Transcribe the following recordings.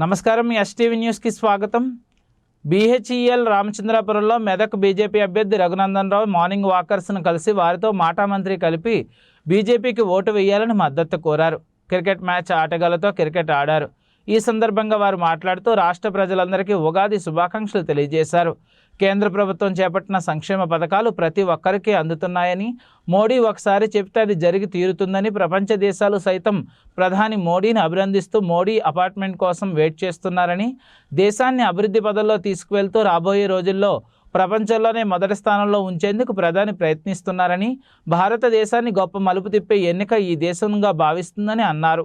నమస్కారం. ఎస్టీవీ న్యూస్కి స్వాగతం. బీహెచ్ఈఎల్ రామచంద్రాపురంలో మెదక్ బీజేపీ అభ్యర్థి రఘునందన్ రావు మార్నింగ్ వాకర్స్ను కలిసి వారితో మాటామంత్రి కలిపి బీజేపీకి ఓటు వేయాలని మద్దతు కోరారు. క్రికెట్ మ్యాచ్ ఆటగాళ్ళతో క్రికెట్ ఆడారు. ఈ సందర్భంగా వారు మాట్లాడుతూ రాష్ట్ర ప్రజలందరికీ ఉగాది శుభాకాంక్షలు తెలియజేశారు. కేంద్ర ప్రభుత్వం చేపట్టిన సంక్షేమ పథకాలు ప్రతి ఒక్కరికి అందుతున్నాయని మోడీ ఒకసారి చెప్తే అది జరిగి తీరుతుందని ప్రపంచ దేశాలు సైతం ప్రధాని మోడీని అభినందిస్తూ మోడీ అపార్ట్మెంట్ కోసం వెయిట్ చేస్తున్నారని దేశాన్ని అభివృద్ధి పదంలో తీసుకువెళ్తూ రాబోయే రోజుల్లో ప్రపంచంలోనే మొదటి స్థానంలో ఉంచేందుకు ప్రధాని ప్రయత్నిస్తున్నారని భారతదేశాన్ని గొప్ప మలుపు తిప్పే ఎన్నిక ఈ దేశంగా భావిస్తుందని అన్నారు.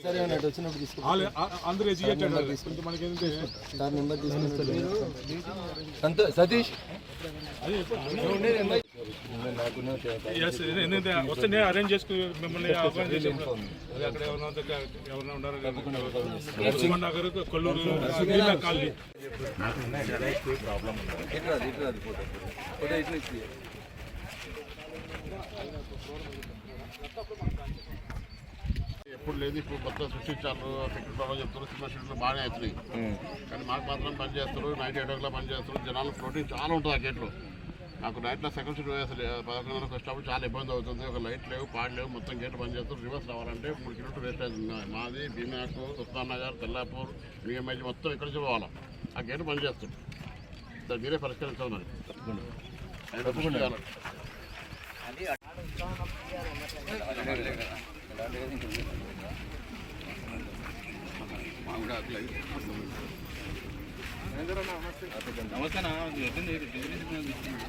సరే అన్నట్టు వచ్చినప్పుడు తీసుకో వాళ్ళు ఆ- అందరూ ఎడ్యుకేటెడ్ కొంచెం మనకి ఏంటంటే సార్ నెంబర్ తీసుకుని సంతో సతీష్ yes, ఏంటంటే వస్తే నేను అరేంజ్ చేసుకుని మిమ్మల్ని ఆహ్వానం చేసాను అదే అక్కడ ఎవరైనా ఉంటే కా- ఎవరైనా ఉన్నారు ఉస్మాన్ నగర్ కొల్లూరు వీళ్ళ కాలనీ ఇట్రాది ఇట్రాది ఎప్పుడు లేదు ఇప్పుడు కొత్త సృష్టించారు టికెట్ బాగా చెప్తారు సినిమా షూట్లు బాగానే అవుతున్నాయి. కానీ మాకు మాత్రం పని చేస్తారు నైట్ ఎయిట్ ఓ పని చేస్తారు జనాలు ఫ్లోటింగ్ చాలా ఉంటుంది ఆ గేట్లో నాకు నైట్లో సెకండ్ షూట్ అసలు పదకొండున్నరకు వచ్చినప్పుడు చాలా ఇబ్బంది అవుతుంది ఒక లైట్ లేవు పాడు లేవు మొత్తం గేట్ పని చేస్తారు రివర్స్ రావాలంటే మూడు కిలోమీటర్ వేస్ట్ అవుతుంది. మాది భీమాకు ఉస్మాన్ నగర్ తెల్లాపూర్ బిఎంఐజీ మొత్తం ఇక్కడ నుంచి పోవాలి? ఆ గేట్ పని చేస్తుంది దాన్ని మీరే పరిష్కరించాలి మరి.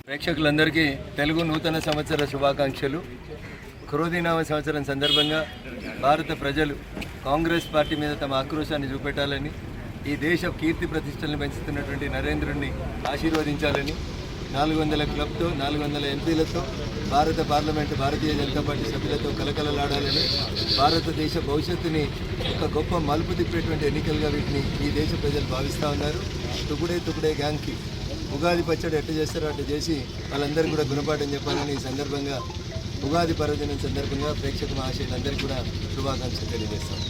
ప్రేక్షకులందరికీ తెలుగు నూతన సంవత్సర శుభాకాంక్షలు. క్రోధీనామ సంవత్సరం సందర్భంగా భారత ప్రజలు కాంగ్రెస్ పార్టీ మీద తమ ఆక్రోశాన్ని చూపెట్టాలని ఈ దేశ కీర్తి ప్రతిష్టలను పెంచుతున్నటువంటి నరేంద్రుడిని ఆశీర్వదించాలని నాలుగు వందల క్లబ్తో నాలుగు వందల ఎంపీలతో భారత పార్లమెంటు భారతీయ జనతా పార్టీ సభ్యులతో కలకలలాడాలని భారతదేశ భవిష్యత్తుని ఒక గొప్ప మలుపు తిప్పేటువంటి ఎన్నికలుగా వీటిని ఈ దేశ ప్రజలు భావిస్తూ ఉన్నారు. తుకుడే తుకుడే గ్యాంగ్కి ఉగాది పచ్చడి ఎట్ట చేస్తారో అట్లా చేసి వాళ్ళందరూ కూడా గుణపాఠం చెప్పాలని ఈ సందర్భంగా ఉగాది పర్వదినం సందర్భంగా ప్రేక్షక మహాశయులందరికీ కూడా శుభాకాంక్షలు తెలియజేస్తాం